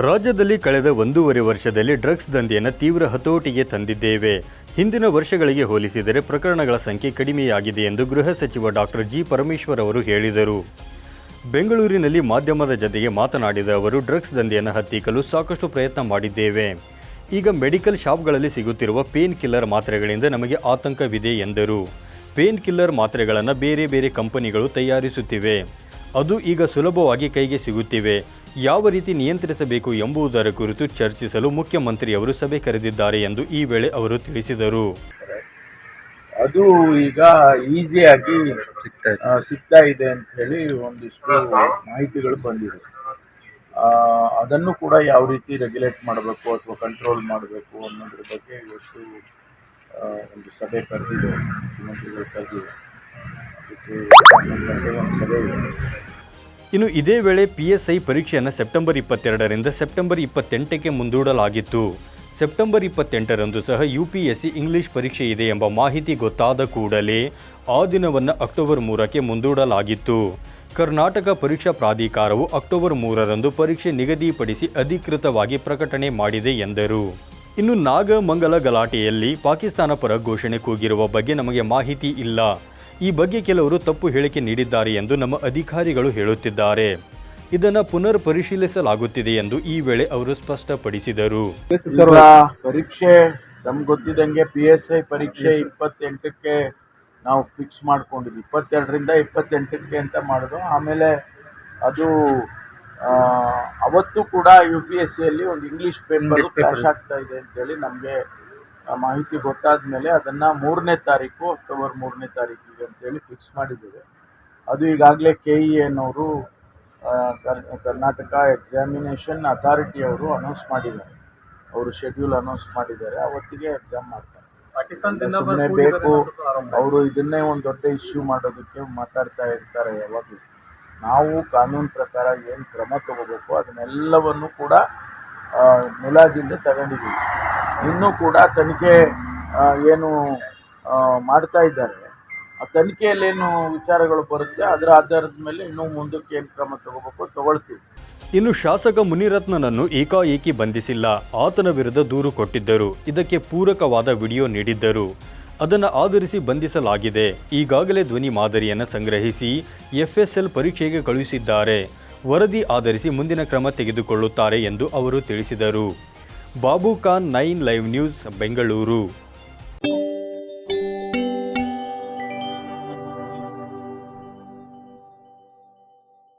ರಾಜ್ಯದಲ್ಲಿ ಕಳೆದ ಒಂದೂವರೆ ವರ್ಷದಲ್ಲಿ ಡ್ರಗ್ಸ್ ದಂಧೆಯನ್ನು ತೀವ್ರ ಹತೋಟಿಗೆ ತಂದಿದ್ದೇವೆ. ಹಿಂದಿನ ವರ್ಷಗಳಿಗೆ ಹೋಲಿಸಿದರೆ ಪ್ರಕರಣಗಳ ಸಂಖ್ಯೆ ಕಡಿಮೆಯಾಗಿದೆ ಎಂದು ಗೃಹ ಸಚಿವ ಡಾಕ್ಟರ್ ಜಿ. ಪರಮೇಶ್ವರ್ ಅವರು ಹೇಳಿದರು. ಬೆಂಗಳೂರಿನಲ್ಲಿ ಮಾಧ್ಯಮದ ಜತೆಗೆ ಮಾತನಾಡಿದ ಅವರು, ಡ್ರಗ್ಸ್ ದಂಧೆಯನ್ನು ಹತ್ತಿಕ್ಕಲು ಸಾಕಷ್ಟು ಪ್ರಯತ್ನ ಮಾಡಿದ್ದೇವೆ. ಈಗ ಮೆಡಿಕಲ್ ಶಾಪ್ಗಳಲ್ಲಿ ಸಿಗುತ್ತಿರುವ ಪೇನ್ ಕಿಲ್ಲರ್ ಮಾತ್ರೆಗಳಿಂದ ನಮಗೆ ಆತಂಕವಿದೆ ಎಂದರು. ಪೇನ್ ಕಿಲ್ಲರ್ ಮಾತ್ರೆಗಳನ್ನು ಬೇರೆ ಬೇರೆ ಕಂಪನಿಗಳು ತಯಾರಿಸುತ್ತಿವೆ. ಅದು ಈಗ ಸುಲಭವಾಗಿ ಕೈಗೆ ಸಿಗುತ್ತಿವೆ. ಯಾವ ರೀತಿ ನಿಯಂತ್ರಿಸಬೇಕು ಎಂಬುದರ ಕುರಿತು ಚರ್ಚಿಸಲು ಮುಖ್ಯಮಂತ್ರಿಯವರು ಸಭೆ ಕರೆದಿದ್ದಾರೆ ಎಂದು ಈ ವೇಳೆ ಅವರು ತಿಳಿಸಿದರು. ಅದು ಈಗ ಈಸಿಯಾಗಿ ಸಿಗ್ತಾ ಇದೆ ಅಂತ ಹೇಳಿ ಒಂದಿಷ್ಟು ಮಾಹಿತಿಗಳು ಬಂದಿದೆ. ಅದನ್ನು ಕೂಡ ಯಾವ ರೀತಿ ರೆಗ್ಯುಲೇಟ್ ಮಾಡಬೇಕು ಅಥವಾ ಕಂಟ್ರೋಲ್ ಮಾಡಬೇಕು ಅನ್ನೋದ್ರ ಬಗ್ಗೆ ಇವತ್ತು ಒಂದು ಸಭೆ ಕರೆದಿದೆ. ಮುಖ್ಯಮಂತ್ರಿಗಳು ಕರೆದಿದೆ. ಅದಕ್ಕೆ ಒಂದು ಸಭೆ ಇದೆ. ಇನ್ನು ಇದೇ ವೇಳೆ ಪಿಎಸ್ಐ ಪರೀಕ್ಷೆಯನ್ನು ಸೆಪ್ಟೆಂಬರ್ ಇಪ್ಪತ್ತೆರಡರಿಂದ ಸೆಪ್ಟೆಂಬರ್ ಇಪ್ಪತ್ತೆಂಟಕ್ಕೆ ಮುಂದೂಡಲಾಗಿತ್ತು. ಸೆಪ್ಟೆಂಬರ್ ಇಪ್ಪತ್ತೆಂಟರಂದು ಸಹ U P S C English ಪರೀಕ್ಷೆ ಇದೆ ಎಂಬ ಮಾಹಿತಿ ಗೊತ್ತಾದ ಕೂಡಲೇ ಆ ದಿನವನ್ನು ಅಕ್ಟೋಬರ್ ಮೂರಕ್ಕೆ ಮುಂದೂಡಲಾಗಿತ್ತು. ಕರ್ನಾಟಕ ಪರೀಕ್ಷಾ ಪ್ರಾಧಿಕಾರವು ಅಕ್ಟೋಬರ್ ಮೂರರಂದು ಪರೀಕ್ಷೆ ನಿಗದಿಪಡಿಸಿ ಅಧಿಕೃತವಾಗಿ ಪ್ರಕಟಣೆ ಮಾಡಿದೆ ಎಂದರು. ಇನ್ನು ನಾಗಮಂಗಲ ಗಲಾಟೆಯಲ್ಲಿ ಪಾಕಿಸ್ತಾನ ಪರ ಘೋಷಣೆ ಕೂಗಿರುವ ಬಗ್ಗೆ ನಮಗೆ ಮಾಹಿತಿ ಇಲ್ಲ. ಈ ಬಗ್ಗೆ ಕೆಲವರು ತಪ್ಪು ಹೇಳಿಕೆ ನೀಡಿದ್ದಾರೆ ಎಂದು ನಮ್ಮ ಅಧಿಕಾರಿಗಳು ಹೇಳುತ್ತಿದ್ದಾರೆ. ಇದನ್ನು ಪುನರ್ ಪರಿಶೀಲಿಸಲಾಗುತ್ತಿದೆ ಎಂದು ಈ ವೇಳೆ ಅವರು ಸ್ಪಷ್ಟಪಡಿಸಿದರು. ಪರೀಕ್ಷೆ ನಮ್ಗೆ ಗೊತ್ತಿದ್ದಂಗೆ ಪಿ ಎಸ್ ಐ ಪರೀಕ್ಷೆ ಇಪ್ಪತ್ತೆಂಟಕ್ಕೆ ನಾವು ಫಿಕ್ಸ್ ಮಾಡ್ಕೊಂಡಿದ್ವಿ. ಇಪ್ಪತ್ತೆರಡರಿಂದ ಇಪ್ಪತ್ತೆಂಟಕ್ಕೆ ಅಂತ ಮಾಡಿದ್ರು ಆಮೇಲೆ ಅದು ಆ, ಅವತ್ತು ಕೂಡ ಯು ಪಿ ಎಸ್ ಸಿಯಲ್ಲಿ ಒಂದು ಇಂಗ್ಲೀಷ್ ಪೇಪರ್ ಕ್ಲಾಶ್ ಆಗ್ತಾ ಇದೆ ಅಂತೇಳಿ ನಮಗೆ ಮಾಹಿತಿ ಗೊತ್ತಾದ ಮೇಲೆ ಅದನ್ನು ಮೂರನೇ ತಾರೀಕು ಅಕ್ಟೋಬರ್ ಮೂರನೇ ತಾರೀಕಿಗೆ ಅಂತೇಳಿ ಫಿಕ್ಸ್ ಮಾಡಿದ್ದೇವೆ. ಅದು ಈಗಾಗಲೇ ಕೆ ಇ ಎನವರು ಕರ್ನಾಟಕ ಎಕ್ಸಾಮಿನೇಷನ್ ಅಥಾರಿಟಿ ಅವರು ಅನೌನ್ಸ್ ಮಾಡಿದ್ದಾರೆ. ಅವರು ಶೆಡ್ಯೂಲ್ ಅನೌನ್ಸ್ ಮಾಡಿದ್ದಾರೆ. ಅವತ್ತಿಗೆ ಎಕ್ಸಾಮ್ ಮಾಡ್ತಾರೆ. ಸುಮ್ಮನೆ ಬೇಕು. ಅವರು ಇದನ್ನೇ ಒಂದು ದೊಡ್ಡ ಇಶ್ಯೂ ಮಾಡೋದಕ್ಕೆ ಮಾತಾಡ್ತಾ ಇರ್ತಾರೆ ಯಾವಾಗಲೂ. ನಾವು ಕಾನೂನು ಪ್ರಕಾರ ಏನು ಕ್ರಮ ತಗೋಬೇಕು ಅದನ್ನೆಲ್ಲವನ್ನು ಕೂಡ ಆ, ಮುಲಾಜಿಂದ ತಗೊಂಡಿದ್ದೀವಿ. ಇನ್ನೂ ಕೂಡ ತನಿಖೆ ಏನು ಮಾಡ್ತಾ ಇದ್ದಾರೆ. ಆ ತನಿಖೆಯಲ್ಲೇನು ವಿಚಾರಗಳು ಬರುತ್ತೆ, ಅದರ ಆಧಾರದ ಮೇಲೆ ಇನ್ನೂ ಮುಂದಕ್ಕೆ ಏನು ಕ್ರಮ ತಗೋಬೇಕು ತಗೊಳ್ತೀವಿ. ಇನ್ನು ಶಾಸಕ ಮುನಿರತ್ನನನ್ನು ಏಕಾಏಕಿ ಬಂಧಿಸಿಲ್ಲ. ಆತನ ವಿರುದ್ಧ ದೂರು ಕೊಟ್ಟಿದ್ದರು. ಇದಕ್ಕೆ ಪೂರಕವಾದ ವಿಡಿಯೋ ನೀಡಿದ್ದರು. ಅದನ್ನು ಆಧರಿಸಿ ಬಂಧಿಸಲಾಗಿದೆ. ಈಗಾಗಲೇ ಧ್ವನಿ ಮಾದರಿಯನ್ನು ಸಂಗ್ರಹಿಸಿ ಎಫ್ಎಸ್ಎಲ್ ಪರೀಕ್ಷೆಗೆ ಕಳುಹಿಸಿದ್ದಾರೆ. ವರದಿ ಆಧರಿಸಿ ಮುಂದಿನ ಕ್ರಮ ತೆಗೆದುಕೊಳ್ಳುತ್ತಾರೆ ಎಂದು ಅವರು ತಿಳಿಸಿದರು. Babu Khan nine live news Bengaluru.